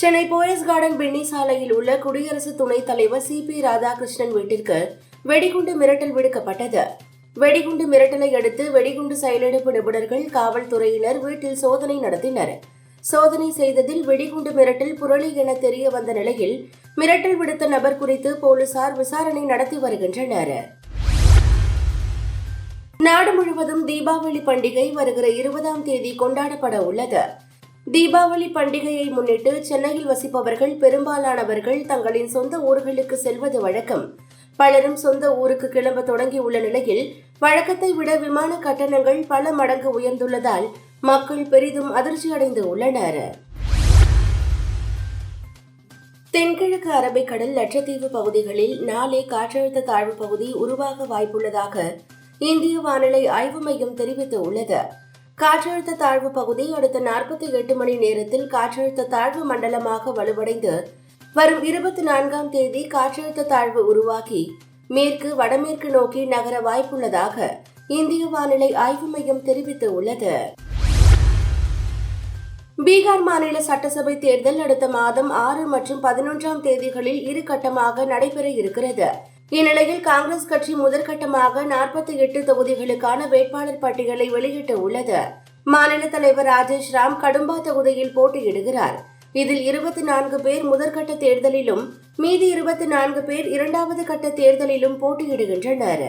Chennai Poes garden Penney சாலையில் உள்ள குடியரசு துணைத் தலைவர் சி பி ராதாகிருஷ்ணன் வீட்டிற்கு வெடிகுண்டு மிரட்டல் விடுக்கப்பட்டது. வெடிகுண்டு மிரட்டலை அடுத்து வெடிகுண்டு செயலிழப்பு நிபுணர்கள் காவல்துறையினர் வீட்டில் சோதனை நடத்தினர். சோதனை செய்ததில் வெடிகுண்டு மிரட்டல் புரளி என தெரிய வந்த நிலையில் மிரட்டல் விடுத்த நபர் குறித்து போலீசார் விசாரணை நடத்தி வருகின்றனர். நாடு முழுவதும் தீபாவளி பண்டிகை வருகிற இருபதாம் தேதி கொண்டாடப்பட உள்ளது. தீபாவளி பண்டிகையை முன்னிட்டு சென்னையில் வசிப்பவர்கள் பெரும்பாலானவர்கள் தங்களின் சொந்த ஊர்களுக்கு செல்வது வழக்கம். பலரும் சொந்த ஊருக்கு கிளம்ப தொடங்கியுள்ள நிலையில் வழக்கத்தை விட விமான கட்டணங்கள் பல மடங்கு உயர்ந்துள்ளதால் மக்கள் பெரிதும் அதிர்ச்சியடைந்து உள்ளனர். தென்கிழக்கு அரபிக்கடல் லட்சத்தீவு பகுதிகளில் நாளை காற்றழுத்த தாழ்வு பகுதி உருவாக வாய்ப்புள்ளதாக இந்திய வானிலை ஆய்வு மையம் தெரிவித்துள்ளது. காற்றழுத்த தாழ்வு பகுதி அடுத்த நாற்பத்தி எட்டு மணி நேரத்தில் காற்றழுத்த தாழ்வு மண்டலமாக வலுவடைந்து வரும் இருபத்தி நான்காம் தேதி காற்றழுத்த தாழ்வு உருவாகி மேற்கு வடமேற்கு நோக்கி நகர வாய்ப்புள்ளதாக இந்திய வானிலை ஆய்வு மையம் தெரிவித்துள்ளது. பீகார் மாநில சட்டசபை தேர்தல் அடுத்த மாதம் ஆறு மற்றும் பதினொன்றாம் தேதிகளில் இரு கட்டமாக நடைபெற இருக்கிறது. இந்நிலையில் காங்கிரஸ் கட்சி முதற்கட்டமாக நாற்பத்தி எட்டு தொகுதிகளுக்கான வேட்பாளர் பட்டியலை வெளியிட்டு உள்ளது. மாநில தலைவர் ராஜேஷ் ராம் கடும்பா தொகுதியில் போட்டியிடுகிறார். இதில் இருபத்தி நான்கு பேர் முதற்கட்ட தேர்தலிலும் மீதி இருபத்தி நான்கு பேர் இரண்டாவது கட்ட தேர்தலிலும் போட்டியிடுகின்றனர்.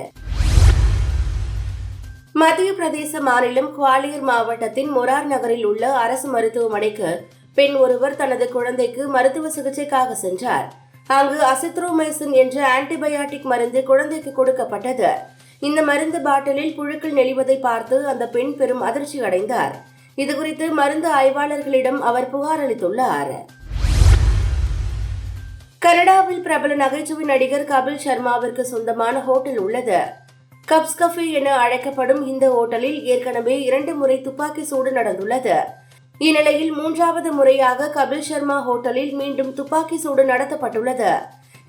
மத்திய பிரதேச மாநிலம் குவாலியர் மாவட்டத்தின் மொரார் நகரில் உள்ள அரசு மருத்துவமனைக்கு பெண் ஒருவர் தனது குழந்தைக்கு மருத்துவ சிகிச்சைக்காக சென்றார். அங்கு அசித்ரோமைசின் என்ற ஆன்டிபயாட்டிக் மருந்து குழந்தைக்கு கொடுக்கப்பட்டது. இந்த மருந்து பாட்டிலில் புழுக்கள் நெளிவதை பார்த்து அந்த பெண் பெரும் அதிர்ச்சி அடைந்தார். இதுகுறித்து மருந்து ஆய்வாளர்களிடம் அவர் புகார் அளித்துள்ளார். கனடாவில் பிரபல நகைச்சுவை நடிகர் கபில் சர்மாவிற்கு சொந்தமான ஹோட்டல் உள்ளது. கப்ஸ் கஃபே என அழைக்கப்படும் இந்த ஹோட்டலில் ஏற்கனவே இரண்டு முறை துப்பாக்கி சூடு நடந்துள்ளது. இந்நிலையில் மூன்றாவது முறையாக கபில் சர்மா ஹோட்டலில் மீண்டும் துப்பாக்கி சூடு நடத்தப்பட்டுள்ளது.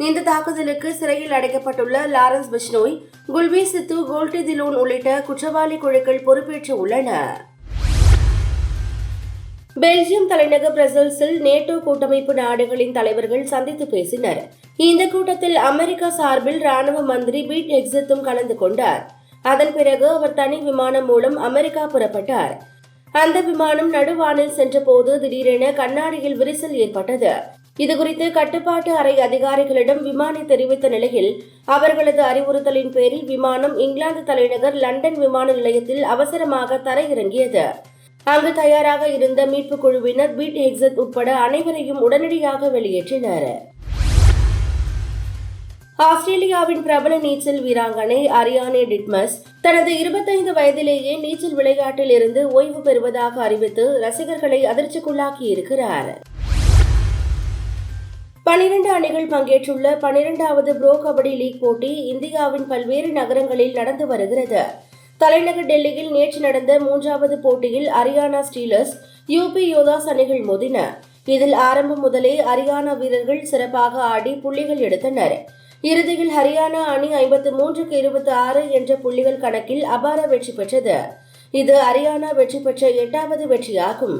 இந்த தாக்குதலுக்கு சிறையில் அடைக்கப்பட்டுள்ள லாரன்ஸ் பிஷ்னோய் குல்வி சித்து கோல்டி திலோன் உள்ளிட்ட குற்றவாளி குழுக்கள் பொறுப்பேற்று உள்ளன. பெல்ஜியம் தலைநகர் பிரசல்ஸில் நேட்டோ கூட்டமைப்பு நாடுகளின் தலைவர்கள் சந்தித்து பேசினர். இந்த கூட்டத்தில் அமெரிக்கா சார்பில் ராணுவ மந்திரி பீட் எக்ஸித்தும் கலந்து கொண்டார். அதன் பிறகு அவர் தனி விமானம் மூலம் அமெரிக்கா புறப்பட்டார். அந்த விமானம் நடுவானில் சென்றபோது திடீரென கண்ணாடியில் விரிசல் ஏற்பட்டது. இதுகுறித்து கட்டுப்பாட்டு அறை அதிகாரிகளிடம் விமானி தெரிவித்த நிலையில் அவர்களது அறிவுறுத்தலின் பேரில் விமானம் இங்கிலாந்து தலைநகர் லண்டன் விமான நிலையத்தில் அவசரமாக தரையிறங்கியது. அங்கு தயாராக இருந்த மீட்புக் குழுவினர் பீட் எக்ஸத் உட்பட அனைவரையும் உடனடியாக வெளியேற்றினர். ஆஸ்திரேலியாவின் பிரபல நீச்சல் வீராங்கனை அரியானே டிட்மஸ் தனது இருபத்தைந்து வயதிலேயே நீச்சல் விளையாட்டில் இருந்து ஓய்வு பெறுவதாக அறிவித்து ரசிகர்களை அதிர்ச்சிக்குள்ளாக்கி இருக்கிறார். பனிரெண்டு அணிகள் பங்கேற்றுள்ள பனிரெண்டாவது ப்ரோ கபடி லீக் போட்டி இந்தியாவின் பல்வேறு நகரங்களில் நடந்து வருகிறது. தலைநகர் டெல்லியில் நேற்று நடந்த மூன்றாவது போட்டியில் அரியானா ஸ்டீலர்ஸ் யூபி யோதாஸ் அணிகள் மோதின. இதில் ஆரம்பம் முதலே அரியானா வீரர்கள் சிறப்பாக ஆடி புள்ளிகள் எடுத்தனர். இறுதியில் ஹரியானா அணி ஐம்பத்து மூன்றுக்கு இருபத்தி ஆறு என்ற புள்ளிகள் கணக்கில் அபார வெற்றி பெற்றது. இது ஹரியானா வெற்றி பெற்ற எட்டாவது வெற்றியாகும்.